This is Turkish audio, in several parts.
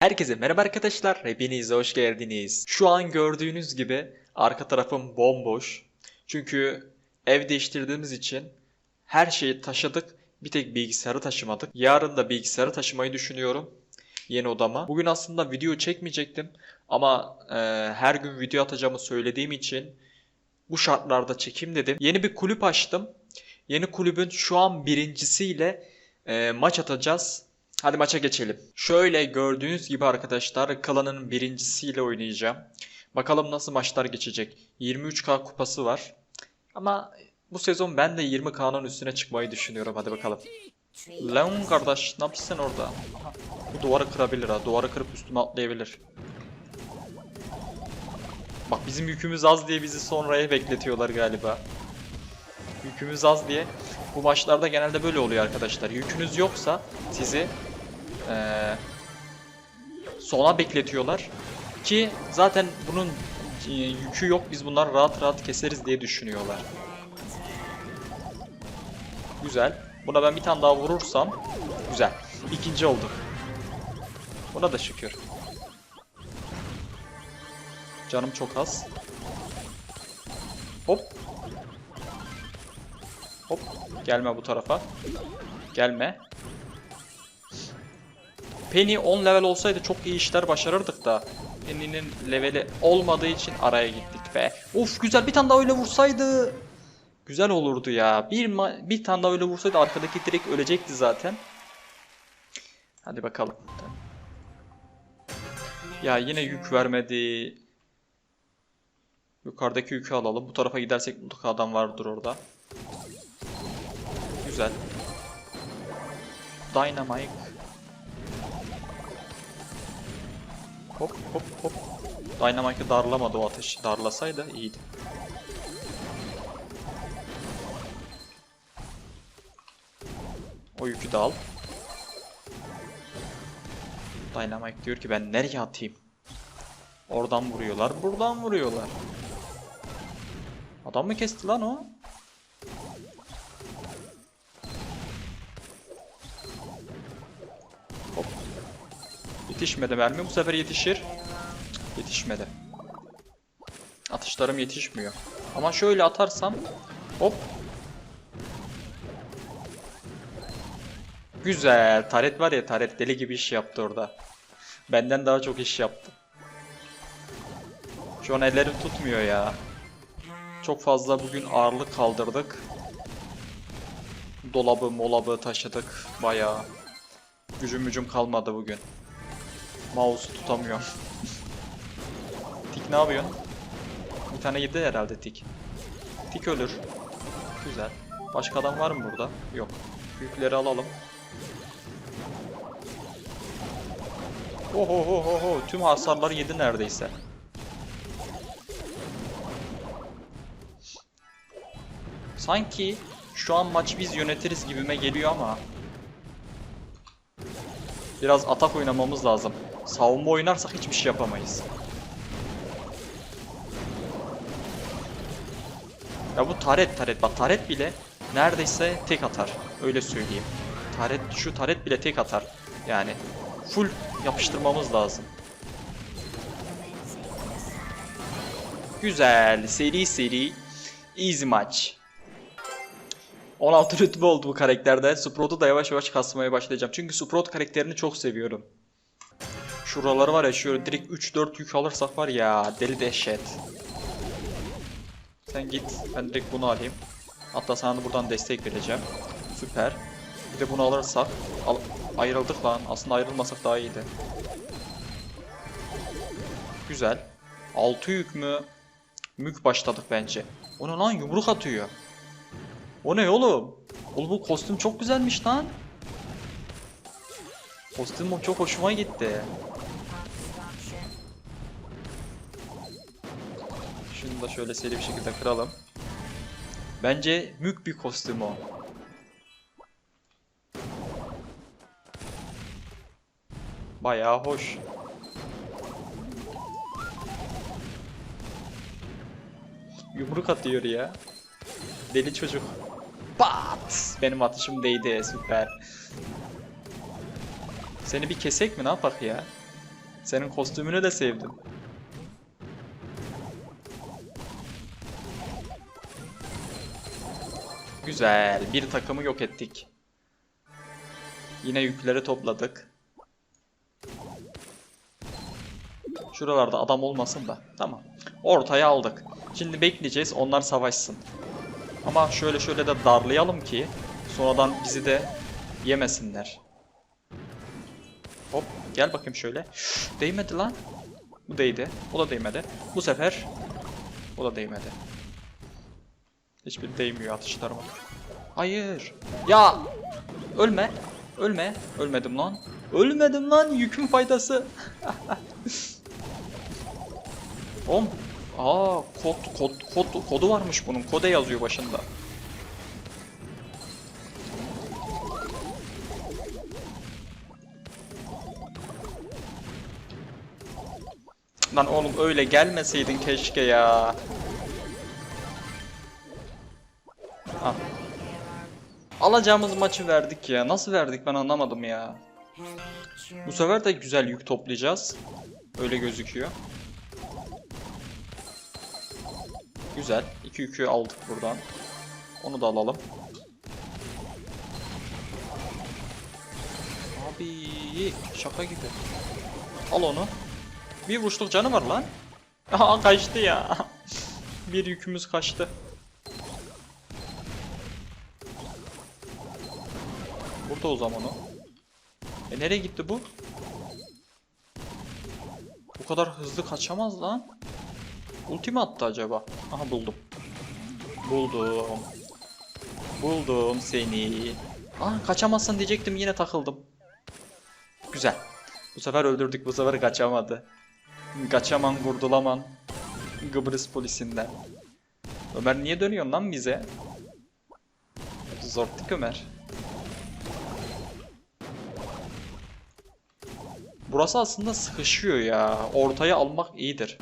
Herkese merhaba arkadaşlar, hepiniz hoş geldiniz. Şu an gördüğünüz gibi arka tarafım bomboş. Çünkü ev değiştirdiğimiz için her şeyi taşıdık. Bir tek bilgisayarı taşımadık. Yarın da bilgisayarı taşımayı düşünüyorum yeni odama. Bugün aslında video çekmeyecektim ama e, her gün video atacağımı söylediğim için bu şartlarda çekim dedim. Yeni bir kulüp açtım. Yeni kulübün şu an birincisiyle e, maç atacağız. Hadi maça geçelim. Şöyle gördüğünüz gibi arkadaşlar klanın birincisiyle oynayacağım. Bakalım nasıl maçlar geçecek. 23k kupası var. Ama bu sezon ben de 20k'nın üstüne çıkmayı düşünüyorum. Hadi bakalım. Lan kardeş ne yapıyorsun orada? Bu duvarı kırabilir ha. Duvarı kırıp üstüme atlayabilir. Bak bizim yükümüz az diye bizi sonraya bekletiyorlar galiba. Yükümüz az diye. Bu maçlarda genelde böyle oluyor arkadaşlar. Yükünüz yoksa sizi eee, sona bekletiyorlar. Ki zaten bunun e, yükü yok biz bunları rahat rahat keseriz diye düşünüyorlar. Güzel. Buna ben bir tane daha vurursam güzel. İkinci olduk. Buna da şükür. Canım çok az. Hop. Hop. Gelme bu tarafa. Gelme. Penny 10 level olsaydı çok iyi işler başarırdık da. Penny'nin leveli olmadığı için araya gittik be. Uf güzel bir tane daha öyle vursaydı. Güzel olurdu ya. Bir bir tane daha öyle vursaydı arkadaki direkt ölecekti zaten. Hadi bakalım. Ya yine yük vermedi. Yukarıdaki yükü alalım. Bu tarafa gidersek mutlaka adam vardır orada. Güzel. Dynamite. Hop hop hop. Dynamite'ı darlamadı o ateş. Darlasaydı iyiydi. O yükü de al. Dynamite diyor ki ben nereye atayım? Oradan vuruyorlar, buradan vuruyorlar. Adam mı kesti lan o? Yetişmedi mermi. Bu sefer yetişir. Yetişmedi. Atışlarım yetişmiyor. Ama şöyle atarsam hop. Güzel. Taret var ya Taret deli gibi iş yaptı orada. Benden daha çok iş yaptı. Şu an ellerim tutmuyor ya. Çok fazla bugün ağırlık kaldırdık. Dolabı molabı taşıdık bayağı. Gücüm gücüm kalmadı bugün. Mouse'u tutamıyorum. Tik ne yapıyorsun? Bir tane yedi herhalde Tik. Tik ölür. Güzel. Başka adam var mı burada? Yok. Yükleri alalım. Oho ho ho ho. Tüm hasarları yedi neredeyse. Sanki şu an maç biz yönetiriz gibime geliyor ama Biraz atak oynamamız lazım. Savunma oynarsak hiçbir şey yapamayız. Ya bu taret taret bak taret bile neredeyse tek atar. Öyle söyleyeyim. Taret şu taret bile tek atar. Yani full yapıştırmamız lazım. Güzel. Seri seri. Easy maç. 16 rütbe oldu bu karakterde. Sprout'u da yavaş yavaş kasmaya başlayacağım. Çünkü Sprout karakterini çok seviyorum. Şuraları var ya şöyle direkt 3-4 yük alırsak var ya deli dehşet. Sen git ben direkt bunu alayım. Hatta sana da buradan destek vereceğim. Süper. Bir de bunu alırsak al ayrıldık lan. Aslında ayrılmasak daha iyiydi. Güzel. 6 yük mü? Mük başladık bence. Onu lan yumruk atıyor. O ne oğlum? Oğlum bu kostüm çok güzelmiş lan. Kostüm çok hoşuma gitti. Şunu da şöyle seri bir şekilde kıralım. Bence mük bir kostüm o. Bayağı hoş. Yumruk atıyor ya. Deli çocuk. Pat! Benim atışım değdi süper. Seni bir kesek mi ne yapak ya? Senin kostümünü de sevdim. Güzel. Bir takımı yok ettik. Yine yükleri topladık. Şuralarda adam olmasın da. Tamam. Ortaya aldık. Şimdi bekleyeceğiz onlar savaşsın. Ama şöyle şöyle de darlayalım ki sonradan bizi de yemesinler. Hop gel bakayım şöyle. Üf, değmedi lan. Bu değdi. O da değmedi. Bu sefer o da değmedi. Hiçbir değmiyor atışlarıma. Hayır. Ya ölme. Ölme. Ölmedim lan. Ölmedim lan. Yükün faydası. Oğlum. Aa kod kod kod kodu varmış bunun. Kode yazıyor başında. Lan oğlum öyle gelmeseydin keşke ya. Alacağımız maçı verdik ya. Nasıl verdik ben anlamadım ya. Bu sefer de güzel yük toplayacağız. Öyle gözüküyor. Güzel. İki yükü aldık buradan. Onu da alalım. Abi şaka gibi. Al onu. Bir vuruşluk canı var lan. Aha kaçtı ya. Bir yükümüz kaçtı. Burada o zaman o. E nereye gitti bu? Bu kadar hızlı kaçamaz lan. Ulti attı acaba? Aha buldum. Buldum. Buldum seni. Aa kaçamazsın diyecektim yine takıldım. Güzel. Bu sefer öldürdük bu sefer kaçamadı. Kaçaman vurdulaman. Kıbrıs polisinden. Ömer niye dönüyorsun lan bize? Zorttuk Ömer. Burası aslında sıkışıyor ya. Ortaya almak iyidir.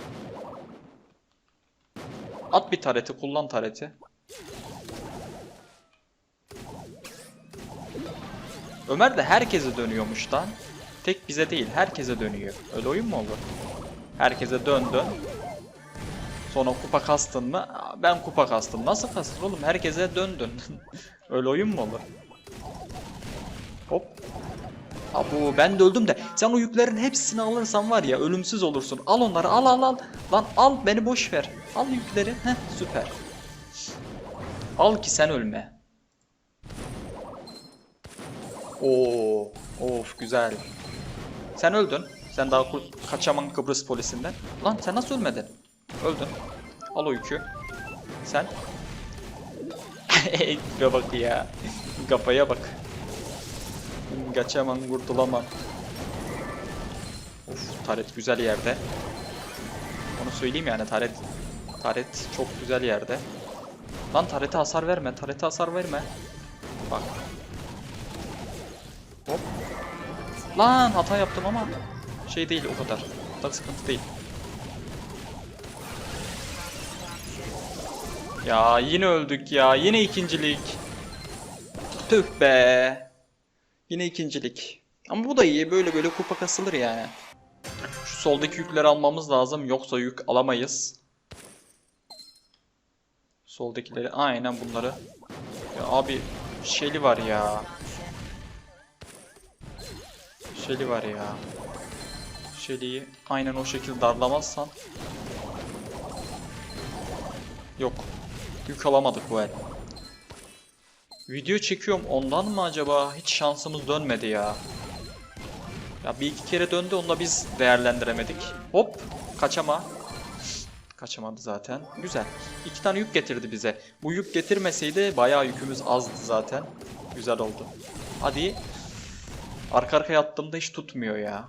At bir tareti, kullan tareti. Ömer de herkese dönüyormuş lan. Tek bize değil, herkese dönüyor. Öyle oyun mu olur? Herkese dön dön. Sonra kupa kastın mı? Ben kupa kastım. Nasıl kastın oğlum? Herkese dön dön. Öyle oyun mu olur? Hop. Abu ben de öldüm de sen o yüklerin hepsini alırsan var ya ölümsüz olursun. Al onları al al al. Lan al beni boş ver. Al yükleri. Heh süper. Al ki sen ölme. Oo, of güzel. Sen öldün. Sen daha kaçaman Kıbrıs polisinden. Lan sen nasıl ölmedin? Öldün. Al o yükü. Sen. Tipe bak ya. Kafaya bak. Kaçamam, kurtulamam. Of, taret güzel yerde. Onu söyleyeyim yani taret. Taret çok güzel yerde. Lan tarete hasar verme, tarete hasar verme. Bak. Hop. Lan hata yaptım ama şey değil o kadar. O kadar sıkıntı değil. Ya yine öldük ya. Yine ikincilik. Tüh be. Yine ikincilik. Ama bu da iyi. Böyle böyle kupa kasılır yani. Şu soldaki yükleri almamız lazım. Yoksa yük alamayız. Soldakileri aynen bunları. Ya abi Shelly var ya. Shelly var ya. Shelly'yi aynen o şekilde darlamazsan. Yok. Yük alamadık bu el. Video çekiyorum ondan mı acaba? Hiç şansımız dönmedi ya. Ya bir iki kere döndü onu da biz değerlendiremedik. Hop kaçama. Kaçamadı zaten. Güzel. İki tane yük getirdi bize. Bu yük getirmeseydi bayağı yükümüz azdı zaten. Güzel oldu. Hadi. Arka arkaya attığımda hiç tutmuyor ya.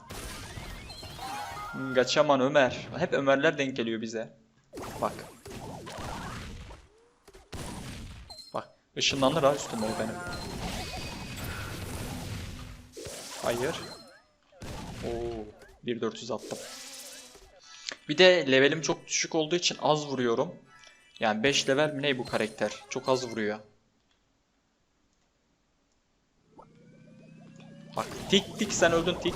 Kaçaman Ömer. Hep Ömerler denk geliyor bize. Bak. Bak. Işınlanır ha üstümde o benim. Hayır. Oo, 1400 attım. Bir de levelim çok düşük olduğu için az vuruyorum. Yani 5 level mi ne bu karakter? Çok az vuruyor. Bak tik tik sen öldün tik.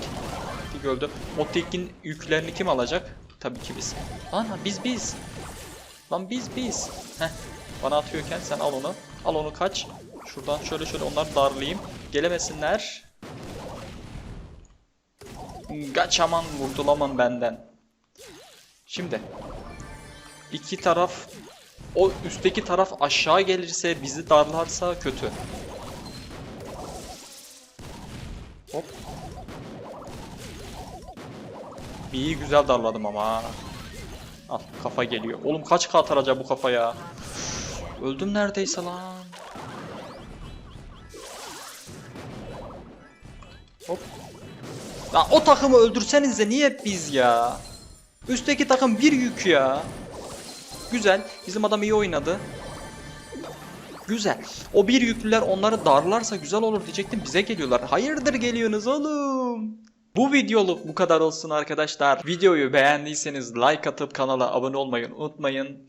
Motik öldü. Motik'in yüklerini kim alacak? Tabii ki biz. Ana biz biz. Lan biz biz. Heh. Bana atıyorken sen al onu. Al onu kaç. Şuradan şöyle şöyle onları darlayayım. Gelemesinler. Kaçaman vurdulamam benden. Şimdi. iki taraf o üstteki taraf aşağı gelirse bizi darlarsa kötü. Hop. İyi güzel darladım ama. Al kafa geliyor. Oğlum kaç kat atacak bu kafaya? Öldüm neredeyse lan. Hop. Ya o takımı öldürsenize niye hep biz ya? Üstteki takım bir yük ya. Güzel. Bizim adam iyi oynadı. Güzel. O bir yüklüler onları darlarsa güzel olur diyecektim. Bize geliyorlar. Hayırdır geliyorsunuz oğlum? Bu videoluk bu kadar olsun arkadaşlar. Videoyu beğendiyseniz like atıp kanala abone olmayı unutmayın.